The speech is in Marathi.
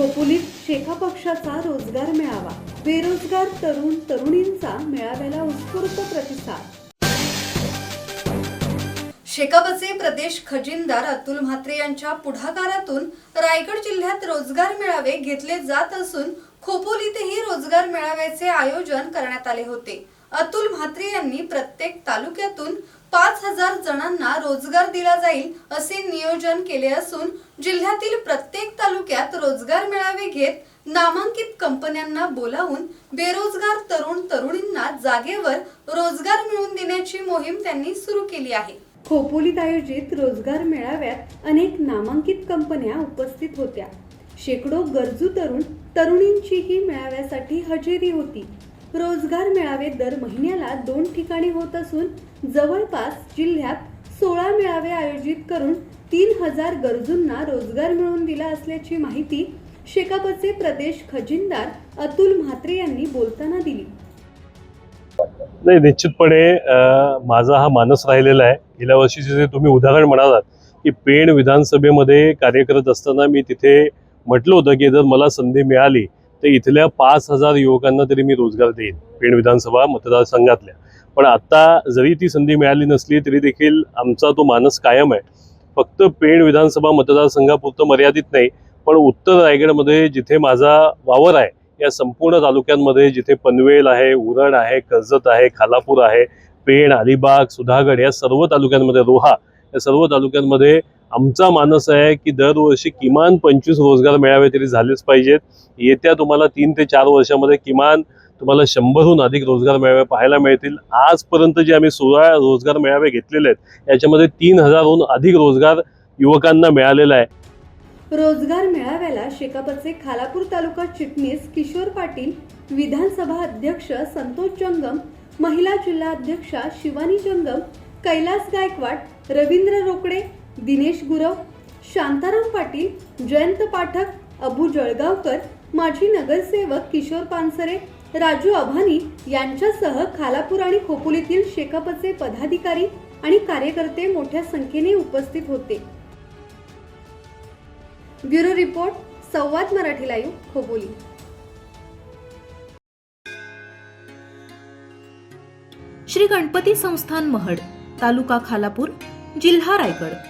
खोपोलीत शेखा पक्षाचा रोजगार मेळावा. बेरोजगार तरुण तरुणींचा मेळाव्याला उत्स्फूर्त प्रतिसाद. शेकापचे प्रदेश खजिनदार अतुल म्हात्रे यांच्या पुढाकारातून रायगड जिल्ह्यात रोजगार मेळावे घेतले जात असून खोपोलीतही रोजगार मेळाव्याचे आयोजन करण्यात आले होते. अतुल म्हात्रे यांनी प्रत्येक तालुक्यातून पाच हजार जणांना रोजगार दिला जाईल असे नियोजन केले असून जिल्ह्यातील प्रत्येक तालुक्यात रोजगार मेळावे घेत नामांकित कंपन्यांना बोलावून बेरोजगार तरुण तरुणींना जागेवर रोजगार मिळवून देण्याची मोहीम त्यांनी सुरू केली आहे. खोपोलीत आयोजित रोजगार मेळाव्यात अनेक नामांकित कंपन्या उपस्थित होत्या. शेकडो गरजू तरुण तरुणींचीही मेळाव्यासाठी हजेरी होती. रोजगार मेळावे दर महिन्याला दोन ठिकाणी होत असून जवळपास जिल्ह्यात सोळा मेळावे आयोजित करून तीन हजार गरजूंना रोजगार मिळवून दिला असल्याची माहिती शेकापचे प्रदेश खजिनदार अतुल म्हात्रे यांनी बोलताना दिली. नाही निश्चितपणे माझा हा मानस राहिलेला आहे. गेल्या वर्षीचे जे तुम्ही उदाहरण म्हणालात की पेण विधानसभेमध्ये कार्य करत असताना मी तिथे म्हटलं होतं की जर मला संधी मिळाली तर इथल्या पाच हजार युवकांना तरी मी रोजगार देईन पेण विधानसभा मतदारसंघातल्या. पण आत्ता जरी ती संधी मिळाली नसली तरी देखील आमचा तो मानस कायम आहे. फक्त पेण विधानसभा मतदारसंघापुरतं मर्यादित नाही पण उत्तर रायगडमध्ये जिथे माझा वावर आहे या संपूर्ण तालुक्यांमध्ये जिथे पनवेल आहे उरण आहे कर्जत आहे खालापूर आहे पेण अलिबाग सुधागड या सर्व तालुक्यांमध्ये रोहा या सर्व तालुक्यांमध्ये आमचा मानस आहे की दरवर्षी किमान पंचवीस रोजगार मेळावे तरी झालेच पाहिजेत. येत्या तुम्हाला तीन ते चार वर्षामध्ये किमान तुम्हाला शंभरहून अधिक रोजगार मेळावे पाहायला मिळतील. आजपर्यंत जे आम्ही सोळा रोजगार मेळावे घेतलेले आहेत याच्यामध्ये तीन हजारहून अधिक रोजगार युवकांना मिळालेला आहे. रोजगार मेळाव्याला शेकापचे खालापूर तालुका चिटणीस किशोर पाटील विधानसभा अध्यक्ष संतोष जंगम महिला जिल्हा अध्यक्षा शिवानी जंगम कैलास गायकवाड रवींद्र रोकडे दिनेश गुरव शांताराम पाटील जयंत पाठक अबू जळगावकर माजी नगरसेवक किशोर पानसरे राजू अभानी यांच्यासह खालापूर आणि खोपोलीतील शेकापचे पदाधिकारी आणि कार्यकर्ते मोठ्या संख्येने उपस्थित होते. ब्युरो रिपोर्ट संवाद मराठी लाईव्ह खोपोली. श्री गणपती संस्थान महड तालुका खालापूर जिल्हा रायगड.